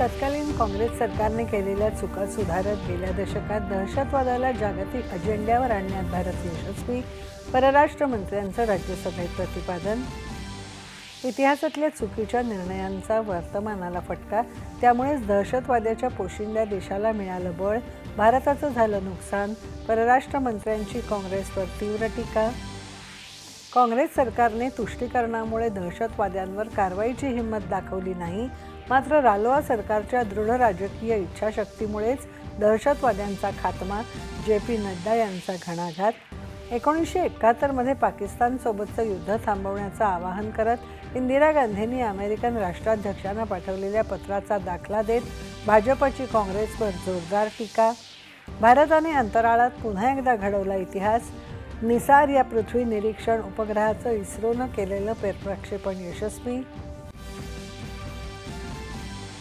तत्कालीन काँग्रेस सरकारने केलेल्या चुका सुधारत गेल्या दशकात दहशतवादाला जागतिक अजेंड्यावर आणण्यात भारत यशस्वी परराष्ट्र मंत्र्यांचं राज्यसभेत प्रतिपादन. इतिहासातल्या चुकीच्या निर्णयांचा वर्तमानाला फटका त्यामुळेच दहशतवाद्याच्या पोशिंद्या देशाला मिळालं बळ भारताचं झालं नुकसान परराष्ट्र मंत्र्यांची काँग्रेसवर तीव्र टीका. काँग्रेस सरकारने तुष्टीकरणामुळे दहशतवाद्यांवर कारवाईची हिंमत दाखवली नाही. मात्र रालोआ सरकारच्या दृढ राजकीय इच्छाशक्तीमुळेच दहशतवाद्यांचा खात्मा जे पी नड्डा यांचा घणाघात. एकोणीसशे एकाहत्तरमध्ये पाकिस्तानसोबतचं युद्ध थांबवण्याचं आवाहन करत इंदिरा गांधींनी अमेरिकन राष्ट्राध्यक्षांना पाठवलेल्या पत्राचा दाखला देत भाजपची काँग्रेसवर जोरदार टीका. भारताने अंतराळात पुन्हा एकदा घडवला इतिहास. निसार या पृथ्वी निरीक्षण उपग्रहाचं इस्रोनं केलेलं प्रक्षेपण यशस्वी.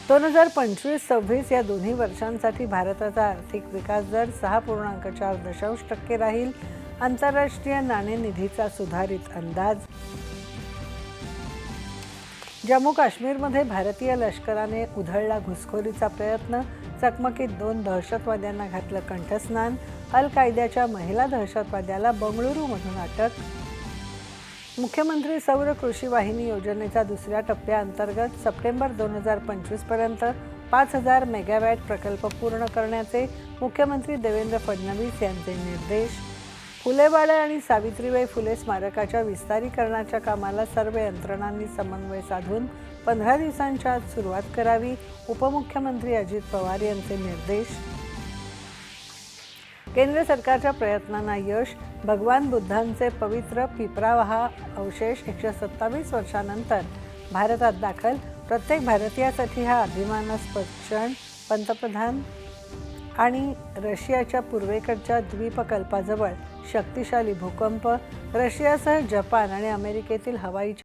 दोन हजार पंचवीस सव्वीस या दोन्ही वर्षांसाठी भारताचा आर्थिक विकास दर सहा पूर्णांक चार दशांश टक्के राहील. आंतरराष्ट्रीय नाणेनिधीचा सुधारित अंदाज. जम्मू काश्मीरमध्ये भारतीय लष्कराने उधळला घुसखोरीचा प्रयत्न. चकमकीत दोन दहशतवाद्यांना घातलं कंठस्नान. अल कायद्याच्या महिला दहशतवाद्याला बंगळुरूमधून अटक. मुख्यमंत्री सौर कृषी वाहिनी योजनेच्या दुसऱ्या टप्प्याअंतर्गत सप्टेंबर दोन हजार पंचवीसपर्यंत पाच हजार मेगावॅट प्रकल्प पूर्ण करण्याचे मुख्यमंत्री देवेंद्र फडणवीस यांचे निर्देश. फुलेवाडा आणि सावित्रीबाई फुले स्मारकाच्या विस्तारीकरणाच्या कामाला सर्व यंत्रणांनी समन्वय साधून पंधरा दिवसांच्या आत सुरुवात करावी उपमुख्यमंत्री अजित पवार यांचे निर्देश. केंद्र सरकारच्या प्रयत्नांना यश भगवान बुद्धांचे पवित्र पिपरावहा अवशेष एकशे सत्तावीस वर्षानंतर भारतात दाखल. प्रत्येक भारतीयासाठी हा अभिमानास्पद क्षण. पंतप्रधान आणि रशियाच्या पूर्वेकडच्या द्वीपकल्पाजवळ शक्तिशाली भूकंप रशियासह जपान आणि अमेरिकेतील हवाई